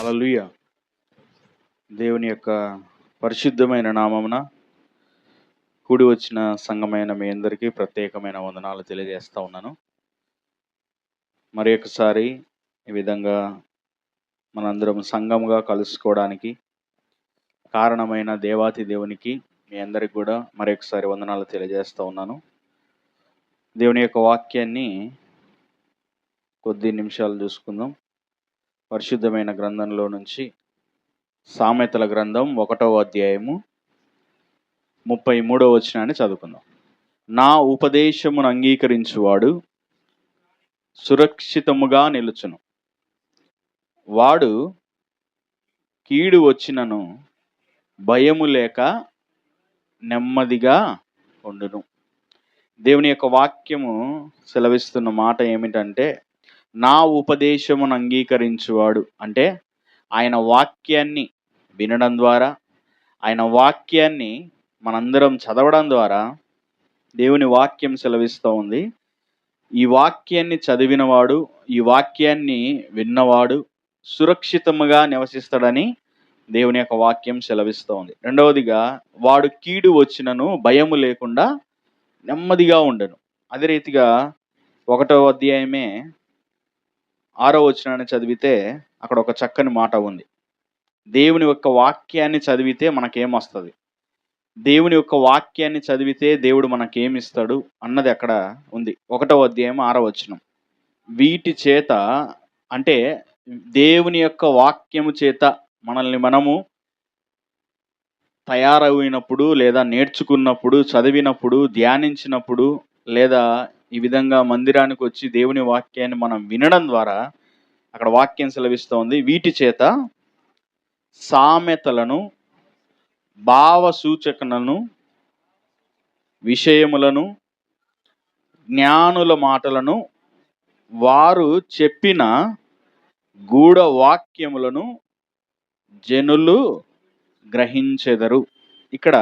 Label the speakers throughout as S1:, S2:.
S1: అలలుయ దేవుని యొక్క పరిశుద్ధమైన నామమున కూడి వచ్చిన సంఘమైన మీ అందరికీ ప్రత్యేకమైన వందనాలు తెలియజేస్తూ ఉన్నాను. మరి ఒకసారి ఈ విధంగా మనందరం సంఘంగా కలుసుకోవడానికి కారణమైన దేవాతి దేవునికి మీ అందరికి కూడా మరొకసారి వందనాలు తెలియజేస్తూ ఉన్నాను. దేవుని యొక్క వాక్యాన్ని కొద్ది నిమిషాలు చూసుకుందాం. పరిశుద్ధమైన గ్రంథంలో నుంచి సామెతల గ్రంథం ఒకటవ అధ్యాయము ముప్పై మూడవ వచనాన్ని చదువుకుందాం. నా ఉపదేశమును అంగీకరించువాడు సురక్షితముగా నిలుచును. వాడు కీడు వచ్చినను భయము లేక నెమ్మదిగా ఉండును. దేవుని యొక్క వాక్యము సెలవిస్తున్న మాట ఏమిటంటే నా ఉపదేశమును అంగీకరించువాడు. అంటే ఆయన వాక్యాన్ని వినడం ద్వారా ఆయన వాక్యాన్ని మనందరం చదవడం ద్వారా దేవుని వాక్యం సెలవిస్తూ ఉంది. ఈ వాక్యాన్ని చదివినవాడు ఈ వాక్యాన్ని విన్నవాడు సురక్షితముగా నివసిస్తాడని దేవుని యొక్క వాక్యం సెలవిస్తూ ఉంది. రెండవదిగా వాడు కీడు వచ్చినను భయము లేకుండా నెమ్మదిగా ఉండను. అదే రీతిగా ఒకటో అధ్యాయమే ఆరో వచనాన్ని చదివితే అక్కడ ఒక చక్కని మాట ఉంది. దేవుని యొక్క వాక్యాన్ని చదివితే మనకేం వస్తుంది? దేవుని యొక్క వాక్యాన్ని చదివితే దేవుడు మనకేమిస్తాడు అన్నది అక్కడ ఉంది. ఒకటో అధ్యాయం ఆరో వచనం. వీటి చేత అంటే దేవుని యొక్క వాక్యము చేత మనల్ని మనము తయారైనప్పుడు లేదా నేర్చుకున్నప్పుడు చదివినప్పుడు ధ్యానించినప్పుడు లేదా ఈ విధంగా మందిరానికి వచ్చి దేవుని వాక్యాన్ని మనం వినడం ద్వారా అక్కడ వాక్యం సెలవిస్తోంది. వీటి చేత సామెతలను భావ సూచకలను విషయములను జ్ఞానుల మాటలను వారు చెప్పిన గూఢ వాక్యములను జనులు గ్రహించెదరు. ఇక్కడ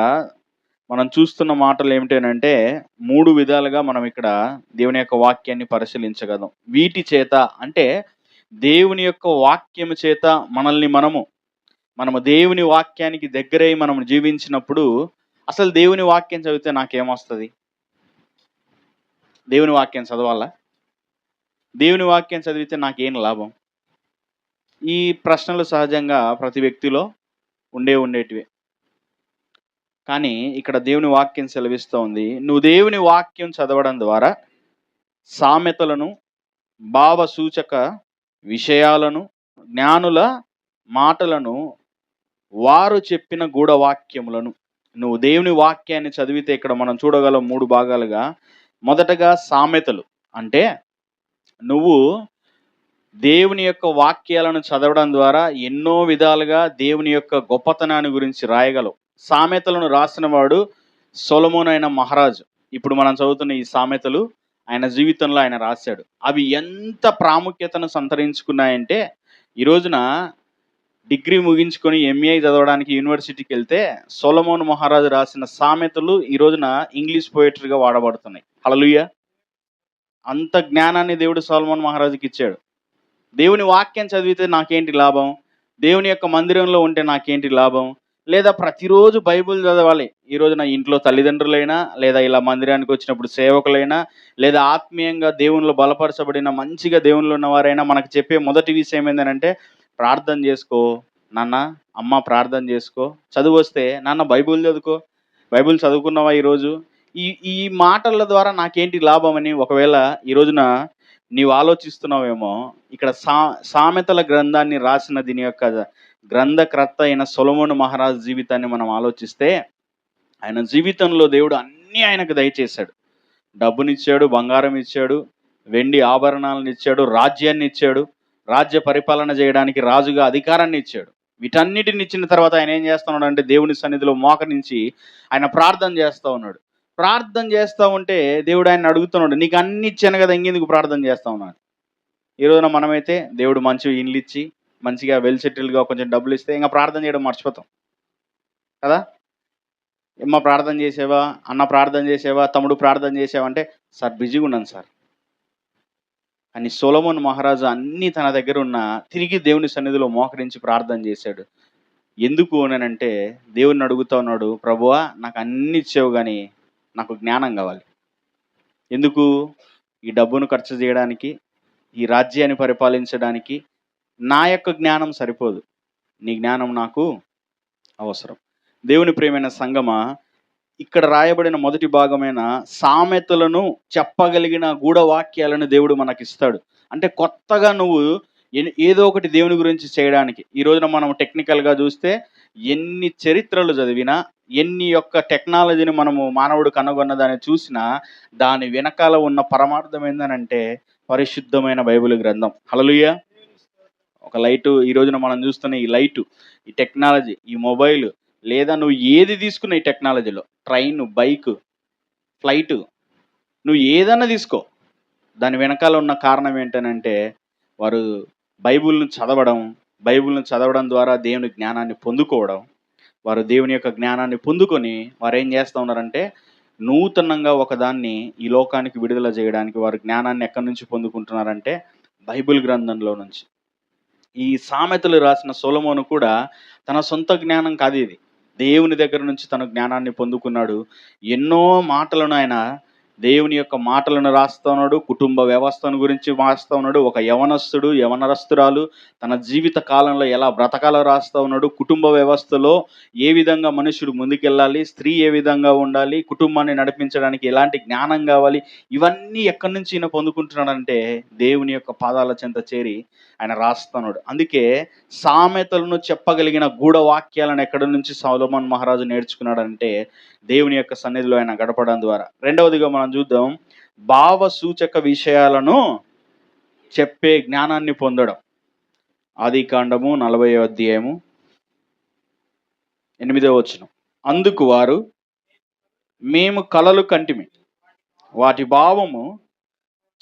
S1: మనం చూస్తున్న మాటలు ఏమిటంటే మూడు విధాలుగా మనం ఇక్కడ దేవుని యొక్క వాక్యాన్ని పరిశీలించగలం. వీటి చేత అంటే దేవుని యొక్క వాక్యము చేత మనల్ని మనము మనము దేవుని వాక్యానికి దగ్గరై మనం జీవించినప్పుడు అసలు దేవుని వాక్యం చదివితే నాకేమొస్తుంది? దేవుని వాక్యం చదవాలా? దేవుని వాక్యం చదివితే నాకేం లాభం? ఈ ప్రశ్నలు సహజంగా ప్రతి వ్యక్తిలో ఉండే ఉండేటివే. కానీ ఇక్కడ దేవుని వాక్యం సెలవిస్తూ ఉంది. నువ్వు దేవుని వాక్యం చదవడం ద్వారా సామెతలను భావ సూచక విషయాలను జ్ఞానుల మాటలను వారు చెప్పిన గూఢవాక్యములను నువ్వు దేవుని వాక్యాన్ని చదివితే ఇక్కడ మనం చూడగలం మూడు భాగాలుగా. మొదటగా సామెతలు. అంటే నువ్వు దేవుని యొక్క వాక్యాలను చదవడం ద్వారా ఎన్నో విధాలుగా దేవుని యొక్క గొప్పతనాన్ని గురించి రాయగలవు. సామెతలను రాసిన వాడు సొలమోన్ అయిన మహారాజు. ఇప్పుడు మనం చదువుతున్న ఈ సామెతలు ఆయన జీవితంలో ఆయన రాశాడు. అవి ఎంత ప్రాముఖ్యతను సంతరించుకున్నాయంటే ఈ రోజున డిగ్రీ ముగించుకొని ఎంఏ చదవడానికి యూనివర్సిటీకి వెళ్తే సొలమోన్ మహారాజు రాసిన సామెతలు ఈ రోజున ఇంగ్లీష్ పోయిటరీగా వాడబడుతున్నాయి. హలలుయ అంత జ్ఞానాన్ని దేవుడు సొలమోన్ మహారాజుకి ఇచ్చాడు. దేవుని వాక్యం చదివితే నాకేంటి లాభం? దేవుని యొక్క మందిరంలో ఉంటే నాకేంటి లాభం? లేదా ప్రతిరోజు బైబిల్ చదవాలి. ఈ రోజున ఇంట్లో తల్లిదండ్రులైనా లేదా ఇలా మందిరానికి వచ్చినప్పుడు సేవకులైనా లేదా ఆత్మీయంగా దేవునిలో బలపరచబడిన మంచిగా దేవునిలో ఉన్నవారైనా మనకు చెప్పే మొదటి విషయం ఏంటంటే ప్రార్థన చేసుకో. నాన్న అమ్మ ప్రార్థన చేసుకో. చదువు వస్తే నాన్న బైబిల్ చదువుకో. బైబిల్ చదువుకున్నావా ఈరోజు? ఈ ఈ మాటల ద్వారా నాకేంటి లాభం అని ఒకవేళ ఈ రోజున నీవు ఆలోచిస్తున్నావేమో ఇక్కడ సా సామెతల గ్రంథాన్ని రాసిన దీని యొక్క గ్రంథకర్త అయిన సొలమోను మహారాజు జీవితాన్ని మనం ఆలోచిస్తే ఆయన జీవితంలో దేవుడు అన్నీ ఆయనకు దయచేశాడు. డబ్బునిచ్చాడు బంగారం ఇచ్చాడు వెండి ఆభరణాలను ఇచ్చాడు రాజ్యాన్ని ఇచ్చాడు రాజ్య పరిపాలన చేయడానికి రాజుగా అధికారాన్ని ఇచ్చాడు. వీటన్నిటిని ఇచ్చిన తర్వాత ఆయన ఏం చేస్తున్నాడు అంటే దేవుని సన్నిధిలో మోకరించి ఆయన ప్రార్థన చేస్తూ ఉన్నాడు. ప్రార్థన చేస్తూ ఉంటే దేవుడు ఆయన అడుగుతున్నాడు నీకు అన్ని ఇచ్చాను కదా ఇంకెందుకు ప్రార్థన చేస్తా ఉన్నాడు? ఈ రోజున మనమైతే దేవుడు మంచి ఇండ్లు ఇచ్చి మంచిగా వెల్ సెటిల్గా కొంచెం డబ్బులు ఇస్తే ఇంకా ప్రార్థన చేయడం మర్చిపోతాం. కదా? అమ్మ ప్రార్థన చేసేవా? అన్న ప్రార్థన చేసేవా? తమ్ముడు ప్రార్థన చేసేవా? అంటే సార్ బిజీగా ఉన్నాను సార్. అని సొలమోన్ మహారాజు అన్నీ తన దగ్గర ఉన్న తిరిగి దేవుని సన్నిధిలో మోకరించి ప్రార్థన చేశాడు. ఎందుకు అనంటే దేవుని అడుగుతా ఉన్నాడు ప్రభువా నాకు అన్ని ఇచ్చేవు కానీ నాకు జ్ఞానం కావాలి. ఎందుకు? ఈ డబ్బును ఖర్చు చేయడానికి ఈ రాజ్యాన్ని పరిపాలించడానికి నా యొక్క జ్ఞానం సరిపోదు. నీ జ్ఞానం నాకు అవసరం. దేవుని ప్రేమైన సంగమా ఇక్కడ రాయబడిన మొదటి భాగమైన సామెతలను చెప్పగలిగిన గూఢవాక్యాలను దేవుడు మనకిస్తాడు. అంటే కొత్తగా నువ్వు ఏదో ఒకటి దేవుని గురించి చేయడానికి. ఈ రోజున మనం టెక్నికల్గా చూస్తే ఎన్ని చరిత్రలు చదివినా ఎన్ని యొక్క టెక్నాలజీని మనము మానవుడు కనుగొన్న దాన్ని చూసినా దాని వెనకాల ఉన్న పరమార్థం ఏందనంటే పరిశుద్ధమైన బైబిల్ గ్రంథం. హలలుయ ఒక లైటు ఈ రోజున మనం చూస్తున్న ఈ లైటు ఈ టెక్నాలజీ ఈ మొబైల్ లేదా నువ్వు ఏది తీసుకున్న ఈ టెక్నాలజీలో ట్రైన్ బైక్ ఫ్లైట్ నువ్వు ఏదన్నా తీసుకో. దాని వెనకాల ఉన్న కారణం ఏంటనంటే వారు బైబిల్ను చదవడం బైబిల్ను చదవడం ద్వారా దేవుని జ్ఞానాన్ని పొందుకోవడం వారు దేవుని యొక్క జ్ఞానాన్ని పొందుకొని వారు ఏం చేస్తూ ఉన్నారంటే నూతనంగా ఒకదాన్ని ఈ లోకానికి విడుదల చేయడానికి వారు జ్ఞానాన్ని ఎక్కడి నుంచి పొందుకుంటున్నారంటే బైబిల్ గ్రంథంలో నుంచి. ఈ సామెతలు రాసిన సొలమోను కూడా తన సొంత జ్ఞానం కాదు ఇది. దేవుని దగ్గర నుంచి తన జ్ఞానాన్ని పొందుకున్నాడు. ఎన్నో మాటలను ఆయన దేవుని యొక్క మాటలను రాస్తా ఉన్నాడు కుటుంబ వ్యవస్థను గురించి రాస్తా ఉన్నాడు ఒక యవనస్తుడు యవనరస్తురాలు తన జీవిత కాలంలో ఎలా బ్రతకాలో రాస్తా ఉన్నాడు కుటుంబ వ్యవస్థలో ఏ విధంగా మనుషుడు ముందుకెళ్ళాలి స్త్రీ ఏ విధంగా ఉండాలి కుటుంబాన్ని నడిపించడానికి ఎలాంటి జ్ఞానం కావాలి ఇవన్నీ ఎక్కడి నుంచి ఈయన పొందుకుంటున్నాడంటే దేవుని యొక్క పాదాల చెంత చేరి ఆయన రాస్తున్నాడు అందుకే సామెతలను చెప్పగలిగిన గూఢవాక్యాలను ఎక్కడి నుంచి సౌలమన్ మహారాజు నేర్చుకున్నాడంటే దేవుని యొక్క సన్నిధిలో ఆయన గడపడం ద్వారా. రెండవదిగా మనం చూద్దాం. భావ సూచక విషయాలను చెప్పే జ్ఞానాన్ని పొందడం. ఆది కాండము నలభై అధ్యాయము ఎనిమిదవ వచనం. అందుకు వారు మేము కలలు కంటిమి. వాటి భావము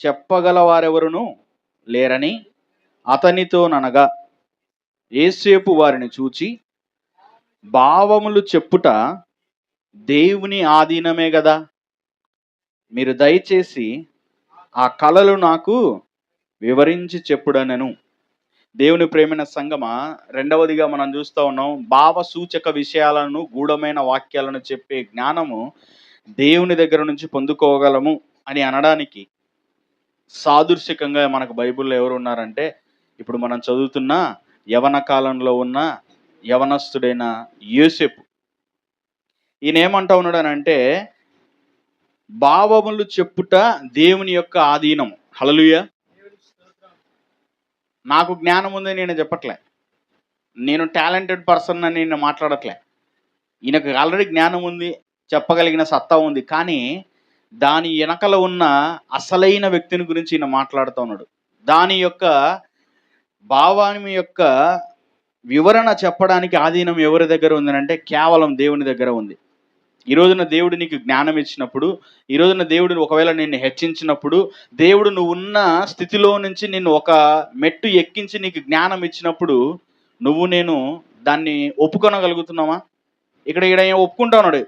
S1: చెప్పగల వారెవరును లేరని అతనితోననగా ఏసేపు వారిని చూచి భావములు చెప్పుట దేవుని ఆధీనమే కదా మీరు దయచేసి ఆ కళలు నాకు వివరించి చెప్పుడనను. దేవుని ప్రేమైన సంగమ రెండవదిగా మనం చూస్తూ ఉన్నాం భావ సూచక విషయాలను గూఢమైన వాక్యాలను చెప్పే జ్ఞానము దేవుని దగ్గర నుంచి పొందుకోగలము అని అనడానికి సాదృశ్యకంగా మనకు బైబిల్లో ఎవరు ఉన్నారంటే ఇప్పుడు మనం చదువుతున్న యవన కాలంలో ఉన్న యవనస్తుడైన యూసెఫ్ ఈయన ఏమంటా ఉన్నాడనంటే భావములు చెప్పుట దేవుని యొక్క ఆధీనం హలలుయ నాకు జ్ఞానం ఉందని నేను చెప్పట్లే. నేను టాలెంటెడ్ పర్సన్ అని నేను మాట్లాడట్లే. ఈయనకు ఆల్రెడీ జ్ఞానం ఉంది చెప్పగలిగిన సత్తా ఉంది. కానీ దాని వెనకల ఉన్న అసలైన వ్యక్తిని గురించి ఈయన మాట్లాడుతూ ఉన్నాడు. దాని యొక్క భావాన్ని యొక్క వివరణ చెప్పడానికి ఆధీనం ఎవరి దగ్గర ఉందనంటే కేవలం దేవుని దగ్గర ఉంది. ఈ రోజున దేవుడు నీకు జ్ఞానం ఇచ్చినప్పుడు ఈ రోజున దేవుడు ఒకవేళ నిన్ను హెచ్చించినప్పుడు దేవుడు నువ్వు ఉన్న స్థితిలో నుంచి నిన్ను ఒక మెట్టు ఎక్కించి నీకు జ్ఞానం ఇచ్చినప్పుడు నువ్వు నేను దాన్ని ఒప్పుకొనగలుగుతున్నావా ఇక్కడ ఇక్కడ ఏం ఒప్పుకుంటా ఉన్నాడు?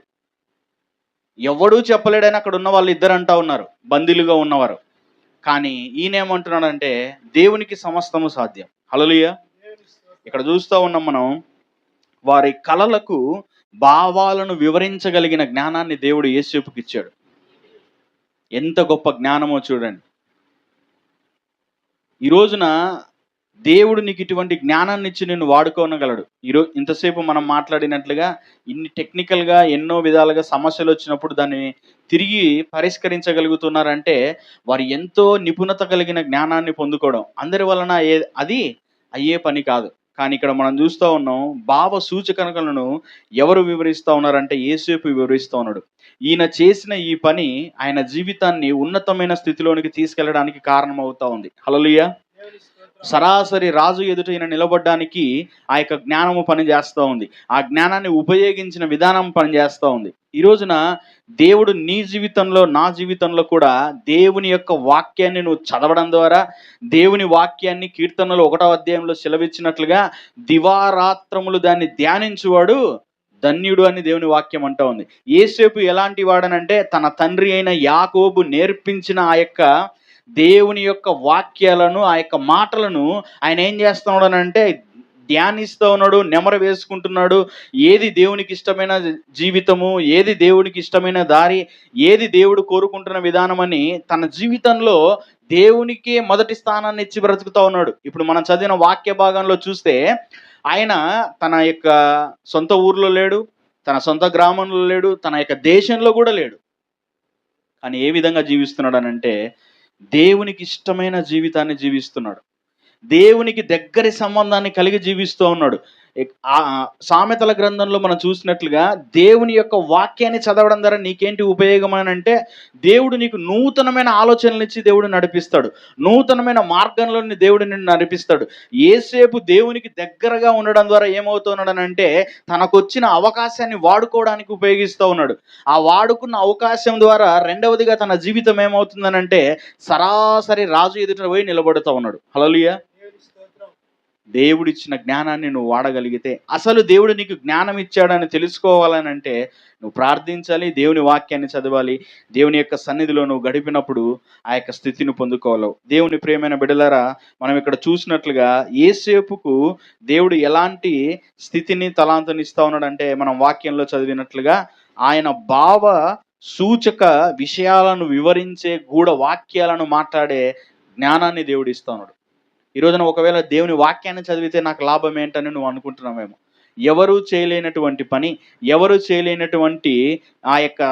S1: ఎవడూ చెప్పలేడని అక్కడ ఉన్న వాళ్ళు ఇద్దరు అంటా ఉన్నారు బందీలుగా ఉన్నవారు. కానీ ఈయన ఏమంటున్నాడంటే దేవునికి సమస్తము సాధ్యం. హలలుయ ఇక్కడ చూస్తూ ఉన్నాం మనం వారి కళలకు భావాలను వివరించగలిగిన జ్ఞానాన్ని దేవుడు యేసేపుకి ఇచ్చాడు. ఎంత గొప్ప జ్ఞానమో చూడండి. ఈ రోజున దేవుడు నీకు ఇటువంటి జ్ఞానాన్ని ఇచ్చి నిన్ను వాడుకోనగలడు. ఈరోజు ఇంతసేపు మనం మాట్లాడినట్లుగా ఇన్ని టెక్నికల్గా ఎన్నో విధాలుగా సమస్యలు వచ్చినప్పుడు దాన్ని తిరిగి పరిష్కరించగలుగుతున్నారంటే వారు ఎంతో నిపుణత కలిగిన జ్ఞానాన్ని పొందుకోవడం. అందరి వలన ఏ అది అయ్యే పని కాదు. కానీ ఇక్కడ మనం చూస్తూ ఉన్నాం భావ సూచకలను ఎవరు వివరిస్తూ ఉన్నారంటే ఏసేపు వివరిస్తూ ఉన్నాడు. ఈయన చేసిన ఈ పని ఆయన జీవితాన్ని ఉన్నతమైన స్థితిలోనికి తీసుకెళ్ళడానికి కారణమవుతా ఉంది. హలలుయ సరాసరి రాజు ఎదుట ఈయన నిలబడడానికి ఆ యొక్క జ్ఞానము పనిచేస్తూ ఉంది. ఆ జ్ఞానాన్ని ఉపయోగించిన విధానం పనిచేస్తూ ఉంది. ఈ రోజున దేవుడు నీ జీవితంలో నా జీవితంలో కూడా దేవుని యొక్క వాక్యాన్ని నువ్వు చదవడం ద్వారా దేవుని వాక్యాన్ని కీర్తనలు ఒకటో అధ్యాయంలో సెలవిచ్చినట్లుగా దివారాత్రములు దాన్ని ధ్యానించువాడు ధన్యుడు అని దేవుని వాక్యం అంటూ ఉంది. ఏసేపు ఎలాంటి వాడనంటే తన తండ్రి అయిన యాకోబు నేర్పించిన ఆ యొక్క దేవుని యొక్క వాక్యాలను ఆ యొక్క మాటలను ఆయన ఏం చేస్తున్నాడు అని అంటే ధ్యానిస్తూ ఉన్నాడు నెమర వేసుకుంటున్నాడు. ఏది దేవునికి ఇష్టమైన జీవితము ఏది దేవునికి ఇష్టమైన దారి ఏది దేవుడు కోరుకుంటున్న విధానం అని తన జీవితంలో దేవునికి మొదటి స్థానాన్ని ఇచ్చి బ్రతుకుతా ఉన్నాడు. ఇప్పుడు మనం చదివిన వాక్య భాగంలో చూస్తే ఆయన తన యొక్క సొంత ఊర్లో లేడు తన సొంత గ్రామంలో లేడు తన యొక్క దేశంలో కూడా లేడు. కానీ ఏ విధంగా జీవిస్తున్నాడు అని అంటే దేవునికి ఇష్టమైన జీవితాన్ని జీవిస్తున్నాడు. దేవునికి దగ్గరి సంబంధాన్ని కలిగి జీవిస్తూ ఉన్నాడు. సామెతల గ్రంథంలో మనం చూసినట్లుగా దేవుని యొక్క వాక్యాన్ని చదవడం ద్వారా నీకేంటి ఉపయోగం అని అంటే దేవుడు నీకు నూతనమైన ఆలోచనలు ఇచ్చి దేవుడు నడిపిస్తాడు. నూతనమైన మార్గంలో దేవుడు నిన్ను నడిపిస్తాడు. ఏసేపు దేవునికి దగ్గరగా ఉండడం ద్వారా ఏమవుతున్నాడు అని అంటే తనకొచ్చిన అవకాశాన్ని వాడుకోవడానికి ఉపయోగిస్తూ ఉన్నాడు. ఆ వాడుకున్న అవకాశం ద్వారా రెండవదిగా తన జీవితం ఏమవుతుందనంటే సరాసరి రాజు ఎదుట పోయి నిలబడుతూ ఉన్నాడు. హలోలియా దేవుడిచ్చిన జ్ఞానాన్ని నువ్వు వాడగలిగితే అసలు దేవుడు నీకు జ్ఞానం ఇచ్చాడని తెలుసుకోవాలని అంటే నువ్వు ప్రార్థించాలి దేవుని వాక్యాన్ని చదవాలి దేవుని యొక్క సన్నిధిలో నువ్వు గడిపినప్పుడు ఆ యొక్క స్థితిని పొందుకోవాలి. దేవుని ప్రియమైన బిడలరా మనం ఇక్కడ చూసినట్లుగా ఏసేపుకు దేవుడు ఎలాంటి స్థితిని తలాంతని ఇస్తా ఉన్నాడంటే మనం వాక్యంలో చదివినట్లుగా ఆయన భావ సూచక విషయాలను వివరించే గూఢ వాక్యాలను మాట్లాడే జ్ఞానాన్ని దేవుడు ఇస్తా ఉన్నాడు. ఈ రోజున ఒకవేళ దేవుని వాక్యాన్ని చదివితే నాకు లాభం ఏంటని నువ్వు అనుకుంటున్నావేమో ఎవరు చేయలేనటువంటి పని ఎవరు చేయలేనటువంటి ఆ యొక్క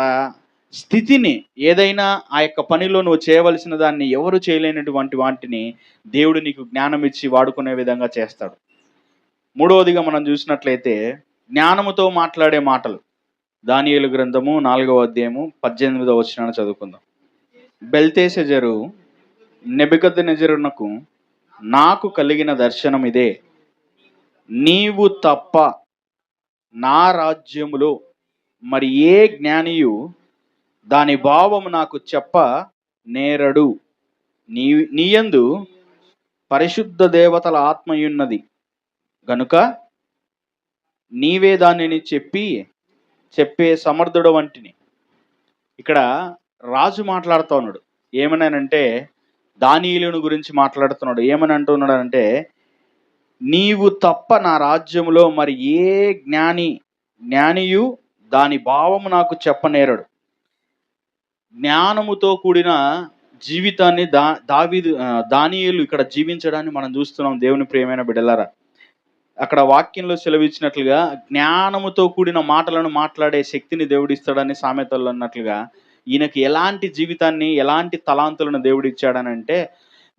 S1: స్థితిని ఏదైనా ఆ యొక్క పనిలో నువ్వు చేయవలసిన దాన్ని ఎవరు చేయలేనటువంటి వాటిని దేవుడు నీకు జ్ఞానం ఇచ్చి వాడుకునే విధంగా చేస్తాడు. మూడవదిగా మనం చూసినట్లయితే జ్ఞానముతో మాట్లాడే మాటలు. దానియలు గ్రంథము నాలుగవ అధ్యాయము పద్దెనిమిదవ వచ్చిన చదువుకుందాం. బెల్తేసెజరు నెబికద్ద నెజరునకు నాకు కలిగిన దర్శనం ఇదే. నీవు తప్ప నా రాజ్యములో మరి ఏ జ్ఞానియు దాని భావము నాకు చెప్ప నేరడు. నీ నీయందు పరిశుద్ధ దేవతల ఆత్మయున్నది. గనుక నీవే దానిని చెప్పి చెప్పే సమర్థుడు వంటిని. ఇక్కడ రాజు మాట్లాడుతూ ఉన్నాడు. ఏమన్నానంటే దానియులను గురించి మాట్లాడుతున్నాడు. ఏమని అంటున్నాడు అంటే నీవు తప్ప నా రాజ్యములో మరి ఏ జ్ఞాని జ్ఞానియు దాని భావము నాకు చెప్పనేరడు. జ్ఞానముతో కూడిన జీవితాన్ని దా దావీదు దానియులు ఇక్కడ జీవించడాన్ని మనం చూస్తున్నాం. దేవుని ప్రియమైన బిడ్డలారా అక్కడ వాక్యంలో సెలవిచ్చినట్లుగా జ్ఞానముతో కూడిన మాటలను మాట్లాడే శక్తిని దేవుడిస్తాడని సామెతల్లో అన్నట్లుగా ఈయనకి ఎలాంటి జీవితాన్ని ఎలాంటి తలాంతులను దేవుడు ఇచ్చాడనంటే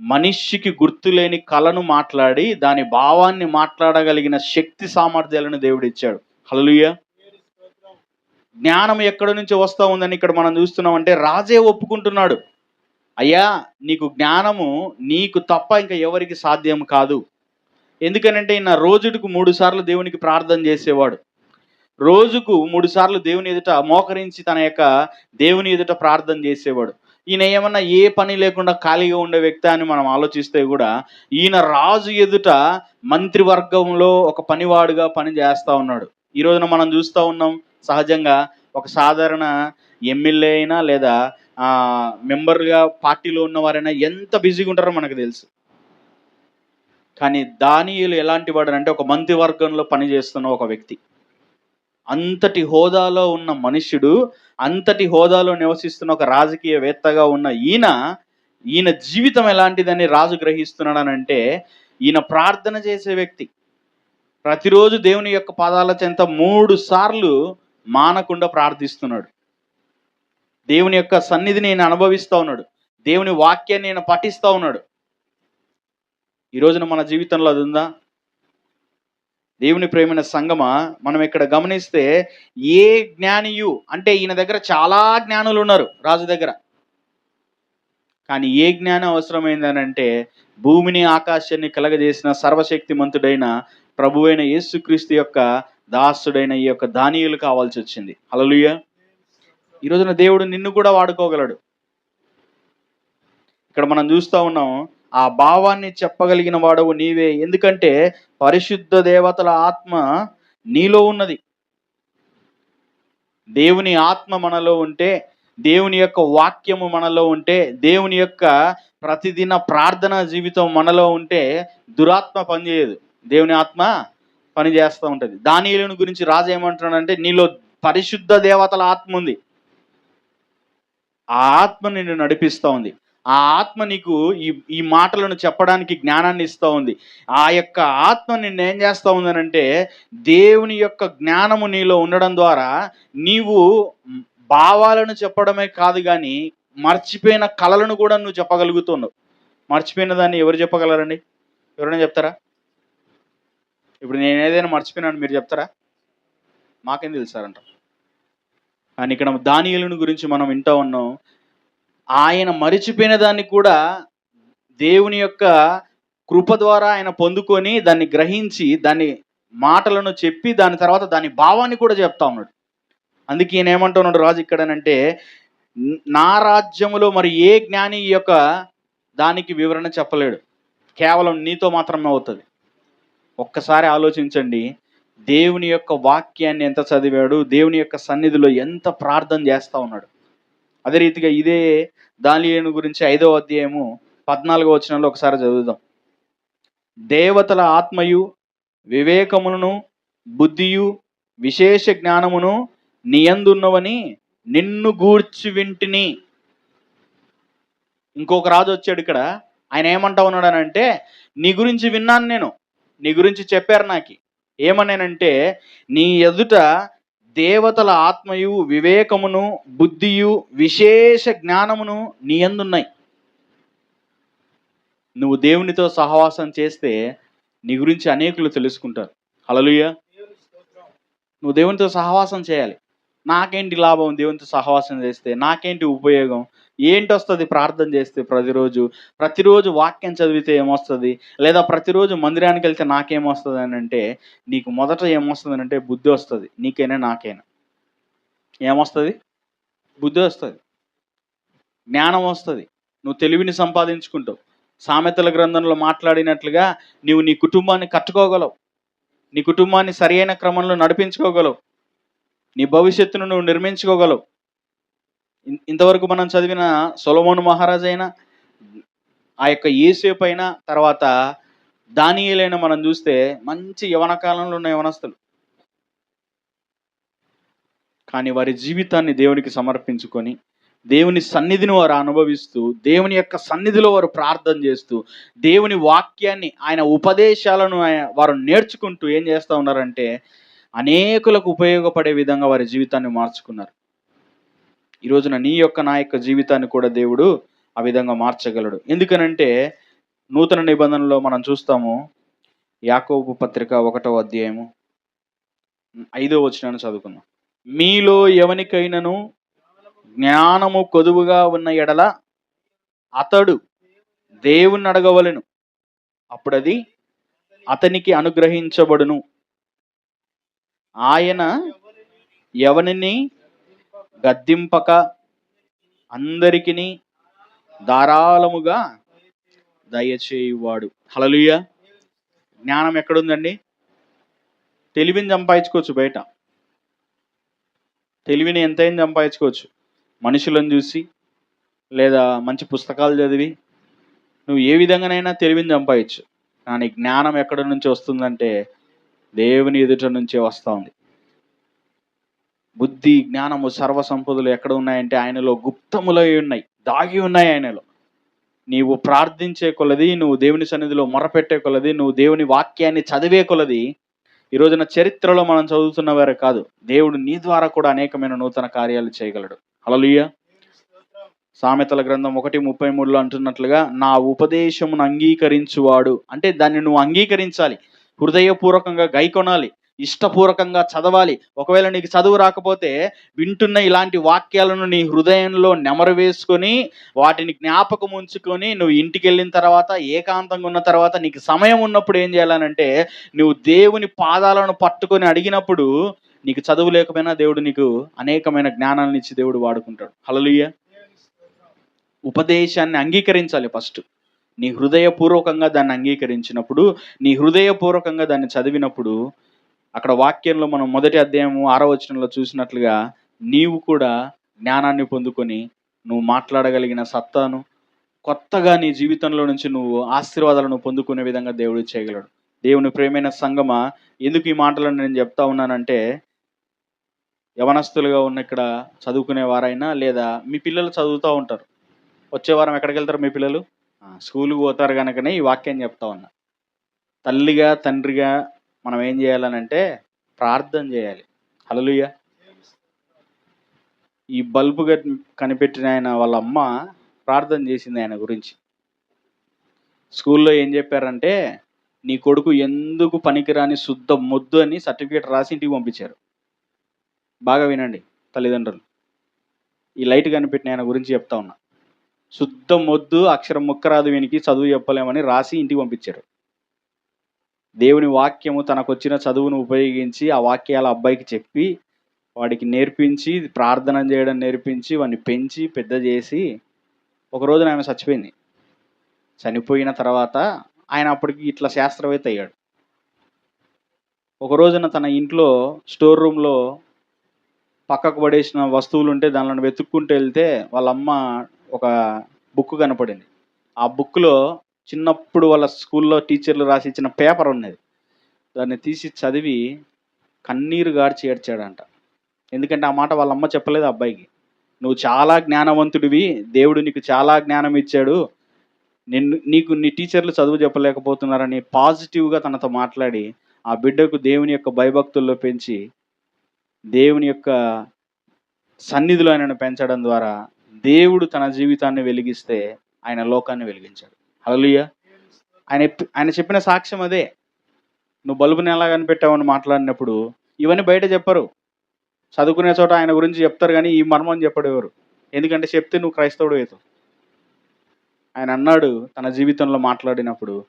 S1: మనిషికి గుర్తులేని కళను మాట్లాడి దాని భావాన్ని మాట్లాడగలిగిన శక్తి సామర్థ్యాలను దేవుడు ఇచ్చాడు. హలలుయ జ్ఞానం ఎక్కడి నుంచి వస్తూ ఉందని ఇక్కడ మనం చూస్తున్నాం అంటే రాజే ఒప్పుకుంటున్నాడు. అయ్యా నీకు జ్ఞానము నీకు తప్ప ఇంకా ఎవరికి సాధ్యం కాదు. ఎందుకనంటే ఈయన రోజుకు మూడు సార్లు దేవునికి ప్రార్థన చేసేవాడు. రోజుకు మూడు సార్లు దేవుని ఎదుట మోకరించి తన యొక్క దేవుని ఎదుట ప్రార్థన చేసేవాడు. ఈయన ఏమన్నా ఏ పని లేకుండా ఖాళీగా ఉండే వ్యక్తి అని మనం ఆలోచిస్తే కూడా ఈయన రాజు ఎదుట మంత్రివర్గంలో ఒక పనివాడుగా పని చేస్తా ఉన్నాడు. ఈ రోజున మనం చూస్తూ ఉన్నాం సహజంగా ఒక సాధారణ ఎమ్మెల్యే అయినా లేదా ఆ, మెంబర్గా పార్టీలో ఉన్నవారైనా ఎంత బిజీగా ఉంటారో మనకు తెలుసు. కానీ దానియులు ఎలాంటి వాడు అంటే ఒక మంత్రివర్గంలో పనిచేస్తున్న ఒక వ్యక్తి. అంతటి హోదాలో ఉన్న మనుష్యుడు అంతటి హోదాలో నివసిస్తున్న ఒక రాజకీయవేత్తగా ఉన్న ఈయన ఈయన జీవితం ఎలాంటిదని రాజు గ్రహిస్తున్నాడనంటే ఈయన ప్రార్థన చేసే వ్యక్తి. ప్రతిరోజు దేవుని యొక్క పాదాల చెంత మూడు సార్లు మానకుండా ప్రార్థిస్తున్నాడు. దేవుని యొక్క సన్నిధిని నేను అనుభవిస్తూ ఉన్నాడు. దేవుని వాక్యాన్ని నేను పఠిస్తూ ఉన్నాడు. ఈ రోజున మన జీవితంలో అది ఉందా దేవుని ప్రేమైన సంగమ మనం ఇక్కడ గమనిస్తే ఏ జ్ఞానియు అంటే ఈయన దగ్గర చాలా జ్ఞానులు ఉన్నారు రాజు దగ్గర. కానీ ఏ జ్ఞానం అవసరమైందనంటే భూమిని ఆకాశాన్ని కలగజేసిన సర్వశక్తిమంతుడైన ప్రభువైన యేసుక్రీస్తు యొక్క దాసుడైన ఈ యొక్క దానియులు కావాల్సి వచ్చింది. హల్లెలూయా. ఈ రోజున దేవుడు నిన్ను కూడా వాడుకోగలడు. ఇక్కడ మనం చూస్తూ ఉన్నాం ఆ భావాన్ని చెప్పగలిగిన వాడవు నీవే. ఎందుకంటే పరిశుద్ధ దేవతల ఆత్మ నీలో ఉన్నది. దేవుని ఆత్మ మనలో ఉంటే దేవుని యొక్క వాక్యము మనలో ఉంటే దేవుని యొక్క ప్రతిదిన ప్రార్థన జీవితం మనలో ఉంటే దురాత్మ పనిచేయదు దేవుని ఆత్మ పని చేస్తూ ఉంటుంది. దానియులను గురించి రాజు ఏమంటున్నాడంటే నీలో పరిశుద్ధ దేవతల ఆత్మ ఉంది. ఆ ఆత్మ నిన్ను నడిపిస్తూ ఉంది. ఆ ఆత్మ నీకు ఈ ఈ మాటలను చెప్పడానికి జ్ఞానాన్ని ఇస్తూ ఉంది. ఆ యొక్క ఆత్మ నిన్ను ఏం చేస్తూ ఉందనంటే దేవుని యొక్క జ్ఞానము నీలో ఉండడం ద్వారా నీవు భావాలను చెప్పడమే కాదు కానీ మర్చిపోయిన కళలను కూడా నువ్వు చెప్పగలుగుతున్నావు. మర్చిపోయిన దాన్ని ఎవరు చెప్పగలరండి? ఎవరైనా చెప్తారా? ఇప్పుడు నేను ఏదైనా మర్చిపోయినాను మీరు చెప్తారా? మాకేం తెలుసారంట కానీ ఇక్కడ దానియలను గురించి మనం వింటూ ఉన్నాం. ఆయన మరిచిపోయిన దాన్ని కూడా దేవుని యొక్క కృప ద్వారా ఆయన పొందుకొని దాన్ని గ్రహించి దాన్ని మాటలను చెప్పి దాని తర్వాత దాని భావాన్ని కూడా చెప్తా ఉన్నాడు. అందుకే ఈయన ఏమంటున్నాడు రాజు ఇక్కడనంటే నా రాజ్యములో మరి ఏ జ్ఞాని ఈ యొక్క దానికి వివరణ చెప్పలేడు. కేవలం నీతో మాత్రమే అవుతుంది. ఒక్కసారి ఆలోచించండి. దేవుని యొక్క వాక్యాన్ని ఎంత చదివాడు? దేవుని యొక్క సన్నిధిలో ఎంత ప్రార్థన చేస్తూ ఉన్నాడు? అదే రీతిగా ఇదే దానియేను గురించి ఐదో అధ్యాయము పద్నాలుగో వచనంలో ఒకసారి చదువుదాం. దేవతల ఆత్మయు వివేకమును బుద్ధియు విశేష జ్ఞానమును నియందున్నవని నిన్ను గూర్చి వింటిని ఇంకొక రాజు వచ్చాడు ఇక్కడ. ఆయన ఏమంటా ఉన్నాడనంటే నీ గురించి విన్నాను నేను. నీ గురించి చెప్పారు నాకు. ఏమన్నానంటే నీ ఎదుట దేవతల ఆత్మయు వివేకమును బుద్ధియు విశేష జ్ఞానమును నీ ఎందున్నాయి నువ్వు దేవునితో సహవాసం చేస్తే నీ గురించి అనేకులు తెలుసుకుంటారు. హలలుయ నువ్వు దేవునితో సహవాసం చేయాలి. నాకేంటి లాభం దేవునితో సహవాసం చేస్తే నాకేంటి ఉపయోగం? ఏంటి వస్తుంది ప్రార్థన చేస్తే ప్రతిరోజు? ప్రతిరోజు వాక్యం చదివితే ఏమొస్తుంది? లేదా ప్రతిరోజు మందిరానికి వెళ్తే నాకేమొస్తుంది అని అంటే నీకు మొదట ఏమొస్తుంది అంటే బుద్ధి వస్తుంది. నీకైనా నాకైనా? ఏమొస్తుంది? బుద్ధి వస్తుంది. జ్ఞానం వస్తుంది. నువ్వు తెలివిని సంపాదించుకుంటావు. సామెతల గ్రంథంలో మాట్లాడినట్లుగా నీవు నీ కుటుంబాన్ని కట్టుకోగలవు. నీ కుటుంబాన్ని సరియైన క్రమంలో నడిపించుకోగలవు. నీ భవిష్యత్తును నువ్వు నిర్మించుకోగలవు. ఇన్- ఇంతవరకు మనం చదివిన సొలమోను మహారాజు అయినా ఆ యొక్క ఏసేపు అయినా తర్వాత దానియలైన మనం చూస్తే మంచి యవన కాలంలో ఉన్న యవనస్తులు. కానీ వారి జీవితాన్ని దేవునికి సమర్పించుకొని దేవుని సన్నిధిని వారు అనుభవిస్తూ దేవుని యొక్క సన్నిధిలో వారు ప్రార్థన చేస్తూ దేవుని వాక్యాన్ని ఆయన ఉపదేశాలను ఆయన- వారు నేర్చుకుంటూ ఏం చేస్తూ ఉన్నారంటే అనేకులకు ఉపయోగపడే విధంగా వారి జీవితాన్ని మార్చుకున్నారు. ఈ రోజున నీ యొక్క నా యొక్క జీవితాన్ని కూడా దేవుడు ఆ విధంగా మార్చగలడు. ఎందుకనంటే నూతన నిబంధనలో మనం చూస్తాము యాకోబు పత్రిక ఒకటో అధ్యాయము ఐదో వచనాన్ని చదువుకుందాం. మీలో ఎవనికైనాను జ్ఞానము కొదువుగా ఉన్న ఎడల అతడు దేవుణ్ణి అడగవలెను. అప్పుడది అతనికి అనుగ్రహించబడును. ఆయన ఎవరిని గద్దింపక అందరికిని ధారాళముగా దయచేయువాడు. హలలుయ జ్ఞానం ఎక్కడుందండి? తెలివిని సంపాదించుకోవచ్చు బయట. తెలివిని ఎంతైనా సంపాదించుకోవచ్చు. మనుషులను చూసి లేదా మంచి పుస్తకాలు చదివి నువ్వు ఏ విధంగానైనా తెలివిని సంపాదించు. కానీ జ్ఞానం ఎక్కడి నుంచి వస్తుందంటే దేవుని ఎదుట నుంచే వస్తూ ఉంది బుద్ధి జ్ఞానము సర్వ సంపదలు ఎక్కడ ఉన్నాయంటే ఆయనలో గుప్తములై ఉన్నాయి. దాగి ఉన్నాయి ఆయనలో. నీవు ప్రార్థించే కొలది నువ్వు దేవుని సన్నిధిలో మొరపెట్టే కొలది నువ్వు దేవుని వాక్యాన్ని చదివే కొలది ఈ రోజున చరిత్రలో మనం చదువుతున్న వారే కాదు. దేవుడు నీ ద్వారా కూడా అనేకమైన నూతన కార్యాలు చేయగలడు. అలలుయ సామెతల గ్రంథం ఒకటి ముప్పై మూడులో అంటున్నట్లుగా నా ఉపదేశమును అంగీకరించువాడు. అంటే దాన్ని నువ్వు అంగీకరించాలి. హృదయపూర్వకంగా గైకొనాలి ఇష్టపూర్వకంగా చదవాలి. ఒకవేళ నీకు చదువు రాకపోతే వింటున్న ఇలాంటి వాక్యాలను నీ హృదయంలో నెమరు వేసుకొని వాటిని జ్ఞాపకం ఉంచుకొని నువ్వు ఇంటికి వెళ్ళిన తర్వాత ఏకాంతంగా ఉన్న తర్వాత నీకు సమయం ఉన్నప్పుడు ఏం చేయాలనంటే నువ్వు దేవుని పాదాలను పట్టుకొని అడిగినప్పుడు నీకు చదువు లేకపోయినా దేవుడు నీకు అనేకమైన జ్ఞానాలను ఇచ్చి దేవుడు వాడుకుంటాడు. హలలుయ్య ఉపదేశాన్ని అంగీకరించాలి ఫస్ట్. నీ హృదయపూర్వకంగా దాన్ని అంగీకరించినప్పుడు నీ హృదయపూర్వకంగా దాన్ని చదివినప్పుడు అక్కడ వాక్యంలో మనం మొదటి అధ్యాయము ఆరో వచనంలో చూసినట్లుగా నీవు కూడా జ్ఞానాన్ని పొందుకొని నువ్వు మాట్లాడగలిగిన సత్తాను కొత్తగా నీ జీవితంలో నుంచి నువ్వు ఆశీర్వాదాలను పొందుకునే విధంగా దేవుడు చేయగలడు. దేవుని ప్రేమైన సంగమ ఎందుకు ఈ మాటలను నేను చెప్తా ఉన్నానంటే యవనస్తులుగా ఉన్న ఇక్కడ చదువుకునే వారైనా లేదా మీ పిల్లలు చదువుతూ ఉంటారు. వచ్చే వారం ఎక్కడికి వెళ్తారు మీ పిల్లలు? స్కూల్కి పోతారు కనుకనే ఈ వాక్యం చెప్తా ఉన్నా. తల్లిగా తండ్రిగా మనం ఏం చేయాలనంటే ప్రార్థన చేయాలి. హలలుయ ఈ బల్బు కనిపెట్టిన ఆయన వాళ్ళ అమ్మ ప్రార్థన చేసింది ఆయన గురించి. స్కూల్లో ఏం చెప్పారంటే నీ కొడుకు ఎందుకు పనికిరాని శుద్ధ మొద్దు అని సర్టిఫికేట్ రాసి ఇంటికి పంపించారు. బాగా వినండి తల్లిదండ్రులు. ఈ లైట్ కనిపెట్టిన ఆయన గురించి చెప్తా ఉన్నా. శుద్ధ మొద్దు అక్షరం ముక్కరాదు వీనికి చదువు చెప్పలేమని రాసి ఇంటికి పంపించాడు. దేవుని వాక్యము తనకు వచ్చిన చదువును ఉపయోగించి ఆ వాక్యాల అబ్బాయికి చెప్పి వాడికి నేర్పించి ప్రార్థన చేయడం నేర్పించి వాడిని పెంచి పెద్ద చేసి ఒక రోజున ఆమె చచ్చిపోయింది. చనిపోయిన తర్వాత ఆయన అప్పటికి ఇట్లా శాస్త్రవేత్త అయ్యాడు. ఒక రోజున తన ఇంట్లో స్టోర్ రూమ్లో పక్కకు పడేసిన వస్తువులు ఉంటే దానిలో వెతుక్కుంటూ వెళ్తే వాళ్ళ అమ్మ ఒక బుక్ కనపడింది. ఆ బుక్లో చిన్నప్పుడు వాళ్ళ స్కూల్లో టీచర్లు రాసి ఇచ్చిన పేపర్ ఉన్నది. దాన్ని తీసి చదివి కన్నీరు గార్చి ఏడ్చాడంట. ఎందుకంటే ఆ మాట వాళ్ళ అమ్మ చెప్పలేదు ఆ అబ్బాయికి. నువ్వు చాలా జ్ఞానవంతుడివి దేవుడు నీకు చాలా జ్ఞానం ఇచ్చాడు. నిన్ను నీకు నీ టీచర్లు చదువు చెప్పలేకపోతున్నారని పాజిటివ్గా తనతో మాట్లాడి ఆ బిడ్డకు దేవుని యొక్క భయభక్తుల్లో పెంచి దేవుని యొక్క సన్నిధిలో ఆయనను పెంచడం ద్వారా దేవుడు తన జీవితాన్ని వెలిగిస్తే ఆయన లోకాన్ని వెలిగించాడు. హల్లెలూయా. ఆయన ఆయన చెప్పిన సాక్ష్యం అదే. నువ్వు బల్బుని ఎలా కనిపెట్టావని మాట్లాడినప్పుడు ఇవన్నీ బయట చెప్పరు. చదువుకునే చోట ఆయన గురించి చెప్తారు కానీ ఈ మర్మం చెప్పడు ఎవరు. ఎందుకంటే చెప్తే నువ్వు క్రైస్తవుడు అవుతావు. ఆయన అన్నాడు తన జీవితంలో మాట్లాడినప్పుడు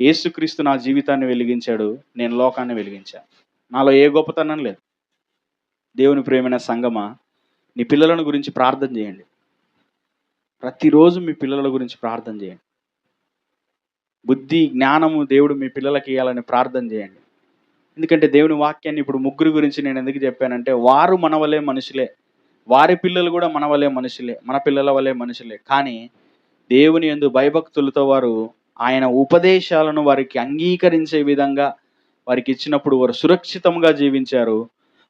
S1: యేసుక్రీస్తు నా జీవితాన్ని వెలిగించాడు నేను లోకాన్ని వెలిగించాను నాలో ఏ గొప్పతనం లేదు. దేవుని ప్రేమైన సంగమా నీ పిల్లలను గురించి ప్రార్థన చేయండి. ప్రతిరోజు మీ పిల్లల గురించి ప్రార్థన చేయండి. బుద్ధి జ్ఞానము దేవుడు మీ పిల్లలకి ఇవ్వాలని ప్రార్థన చేయండి. ఎందుకంటే దేవుని వాక్యాన్ని ఇప్పుడు ముగ్గురు గురించి నేను ఎందుకు చెప్పానంటే వారు మనవలే మనుషులే. వారి పిల్లలు కూడా మనవలే మనుషులే. మన పిల్లల వలే మనుషులే. కానీ దేవుని యందు భయభక్తులతో వారు ఆయన ఉపదేశాలను వారికి అంగీకరించే విధంగా వారికి ఇచ్చినప్పుడు వారు సురక్షితంగా జీవించారు.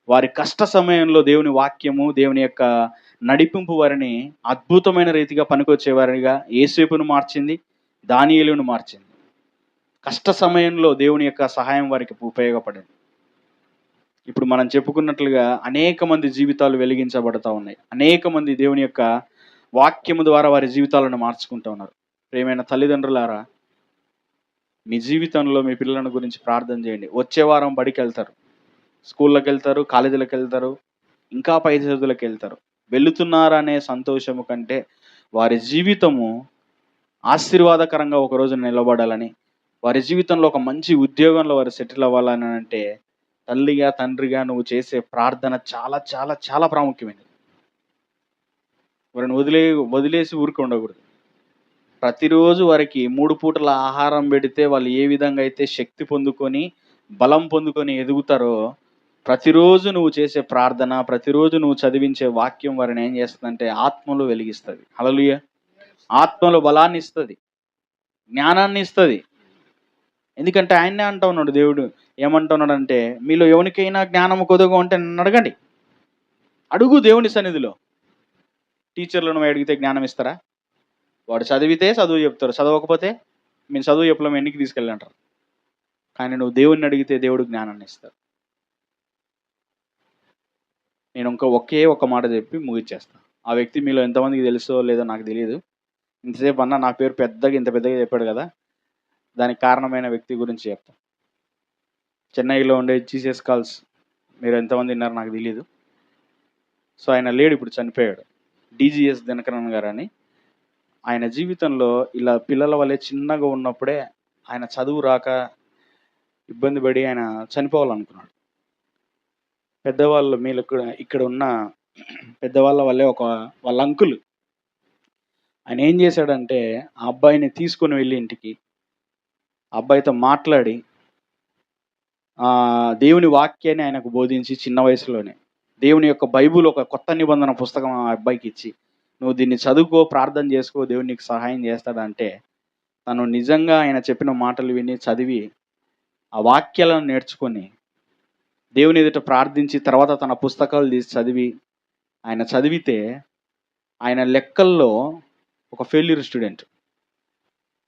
S1: వారి కష్ట సమయంలో దేవుని వాక్యము దేవుని యొక్క నడిపింపు వారిని అద్భుతమైన రీతిగా పనికొచ్చేవారిగా ఏసేపును మార్చింది దానియలును మార్చింది. కష్ట సమయంలో దేవుని యొక్క సహాయం వారికి ఉపయోగపడింది. ఇప్పుడు మనం చెప్పుకున్నట్లుగా అనేక మంది జీవితాలు వెలిగించబడతా ఉన్నాయి. అనేక మంది దేవుని యొక్క వాక్యము ద్వారా వారి జీవితాలను మార్చుకుంటూ ఉన్నారు. ప్రేమైన తల్లిదండ్రులారా మీ జీవితంలో మీ పిల్లలను గురించి ప్రార్థన చేయండి. వచ్చే వారం బడికి వెళ్తారు స్కూళ్ళకి వెళ్తారు కాలేజీలకు వెళ్తారు ఇంకా పై చదువులకు వెళ్తారు వెళుతున్నారనే సంతోషము కంటే వారి జీవితము ఆశీర్వాదకరంగా ఒక రోజు నిలబడాలని వారి జీవితంలో ఒక మంచి ఉద్యోగంలో వారు సెటిల్ అవ్వాలని అంటే తల్లిగా తండ్రిగా నువ్వు చేసే ప్రార్థన చాలా చాలా చాలా ప్రాముఖ్యమైనది. వారిని వదిలే వదిలేసి ఊరికి ఉండకూడదు. ప్రతిరోజు వారికి మూడు పూటల ఆహారం పెడితే వాళ్ళు ఏ విధంగా అయితే శక్తి పొందుకొని బలం పొందుకొని ఎదుగుతారో ప్రతిరోజు నువ్వు చేసే ప్రార్థన ప్రతిరోజు నువ్వు చదివించే వాక్యం వారిని ఏం చేస్తుందంటే ఆత్మలో వెలిగిస్తుంది. అలలుయ ఆత్మలో బలాన్ని ఇస్తుంది. జ్ఞానాన్ని ఇస్తుంది. ఎందుకంటే ఆయన్నే అంటా ఉన్నాడు దేవుడు. ఏమంటున్నాడు అంటే మీలో ఎవరికైనా జ్ఞానం కొదుగు ఉంటే నన్ను అడగండి. అడుగు దేవుని సన్నిధిలో. టీచర్లను అడిగితే జ్ఞానం ఇస్తారా? వాడు చదివితే చదువు చెప్తారు చదవకపోతే మేము చదువు చెప్పలేము ఎన్నికి తీసుకెళ్ళి అంటారు? కానీ నువ్వు దేవుడిని అడిగితే దేవుడు జ్ఞానాన్ని ఇస్తారు నేను ఇంకా ఒకే ఒక మాట చెప్పి ముగిచ్చేస్తాను ఆ వ్యక్తి మీలో ఎంతమందికి తెలుసో లేదో నాకు తెలియదు ఇంతసేపు అన్న నా పేరు పెద్దగా ఇంత పెద్దగా చెప్పాడు కదా దానికి కారణమైన వ్యక్తి గురించి చెప్తాను చెన్నైలో ఉండే జీసస్ కాల్స్ మీరు ఎంతమంది విన్నారో నాకు తెలియదు సో ఆయన లేడు ఇప్పుడు చనిపోయాడు. డీజీఎస్ దినకరన్ గారు అని ఆయన జీవితంలో ఇలా పిల్లల వల్లే చిన్నగా ఉన్నప్పుడే ఆయన చదువు రాక ఇబ్బంది పడి ఆయన చనిపోవాలనుకున్నాడు. పెద్దవాళ్ళు మీరు ఇక్కడ ఇక్కడ ఉన్న పెద్దవాళ్ళ వల్లే ఒక వాళ్ళ అంకుల్. ఆయన ఏం చేశాడంటే ఆ అబ్బాయిని తీసుకొని వెళ్ళి ఇంటికి అబ్బాయితో మాట్లాడి దేవుని వాక్యాన్ని ఆయనకు బోధించి చిన్న వయసులోనే దేవుని యొక్క బైబుల్ ఒక కొత్త నిబంధన పుస్తకం ఆ అబ్బాయికి ఇచ్చి నువ్వు దీన్ని చదువుకో ప్రార్థన చేసుకో దేవుడు నీకు సహాయం చేస్తాడంటే తను నిజంగా ఆయన చెప్పిన మాటలు విని చదివి ఆ వాక్యాలను నేర్చుకొని దేవుని ఎదుట ప్రార్థించి తర్వాత తన పుస్తకాలు తీసి చదివి ఆయన చదివితే ఆయన లెక్కల్లో ఒక ఫెయిల్యూర్ స్టూడెంట్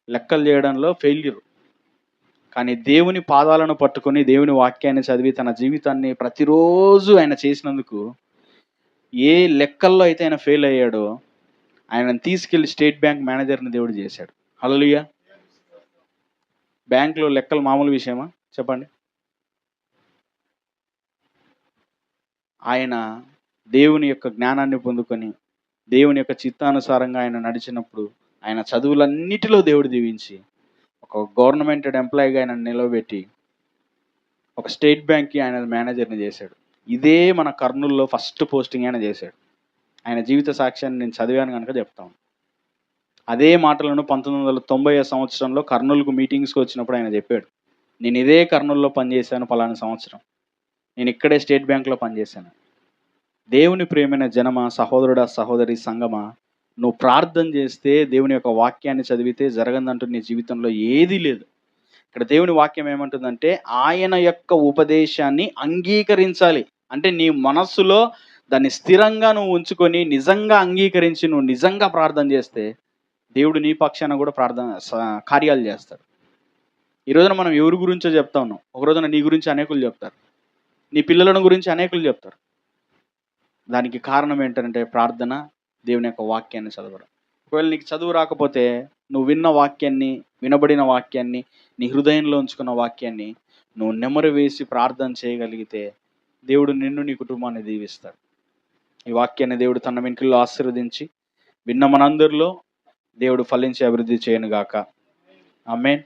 S1: లెక్కలు చేయడంలో ఫెయిల్యూర్ కానీ దేవుని పాదాలను పట్టుకొని దేవుని వాక్యాన్ని చదివి తన జీవితాన్ని ప్రతిరోజు ఆయన చేసినందుకు ఏ లెక్కల్లో అయితే ఆయన ఫెయిల్ అయ్యాడో ఆయనను తీసుకెళ్ళి స్టేట్ బ్యాంక్ మేనేజర్ని దేవుడు చేశాడు. హలలుయ బ్యాంకులో లెక్కలు మామూలు విషయమా? చెప్పండి. ఆయన దేవుని యొక్క జ్ఞానాన్ని పొందుకొని దేవుని యొక్క చిత్తానుసారంగా ఆయన నడిచినప్పుడు ఆయన చదువులన్నిటిలో దేవుడు దీవించి ఒక గవర్నమెంటెడ్ ఎంప్లాయీగా ఆయన నిలవబెట్టి ఒక స్టేట్ బ్యాంక్కి ఆయన మేనేజర్ని చేశాడు. ఇదే మన కర్నూల్లో ఫస్ట్ పోస్టింగ్ ఆయన చేశాడు. ఆయన జీవిత సాక్ష్యాన్ని నేను చదివాను కనుక చెప్తాను. అదే మాటలను పంతొమ్మిది వందల తొంభై సంవత్సరంలో కర్నూలుకు మీటింగ్స్కి వచ్చినప్పుడు ఆయన చెప్పాడు. నేను ఇదే కర్నూలులో పనిచేశాను పలానా సంవత్సరం. నేను ఇక్కడే స్టేట్ బ్యాంక్లో పనిచేశాను. దేవుని ప్రేమైన జనమ సహోదరుడా సహోదరి సంగమా నువ్వు ప్రార్థన చేస్తే దేవుని యొక్క వాక్యాన్ని చదివితే జరగదంటూ నీ జీవితంలో ఏదీ లేదు. ఇక్కడ దేవుని వాక్యం ఏమంటుందంటే ఆయన యొక్క ఉపదేశాన్ని అంగీకరించాలి. అంటే నీ మనస్సులో దాన్ని స్థిరంగా నువ్వు ఉంచుకొని నిజంగా అంగీకరించి నువ్వు నిజంగా ప్రార్థన చేస్తే దేవుడు నీ పక్షాన కూడా ప్రార్థన స- కార్యాలు చేస్తాడు. ఈ రోజున మనం ఎవరి గురించో చెప్తా ఉన్నాం ఒక రోజున నీ గురించి అనేకులు చెప్తారు. నీ పిల్లలను గురించి అనేకులు చెప్తారు. దానికి కారణం ఏంటంటే ప్రార్థన దేవుని యొక్క వాక్యాన్ని చదవడం. ఒకవేళ నీకు చదువు రాకపోతే నువ్వు విన్న వాక్యాన్ని వినబడిన వాక్యాన్ని నీ హృదయంలో ఉంచుకున్న వాక్యాన్ని నువ్వు నెమరు వేసి ప్రార్థన చేయగలిగితే దేవుడు నిన్ను నీ కుటుంబాన్ని దీవిస్తాడు. ఈ వాక్యాన్ని దేవుడు తన వెనుకల్లో ఆశీర్వదించి విన్న మనందరిలో దేవుడు ఫలించి అభివృద్ధి చేయనుగాక. ఆమెన్.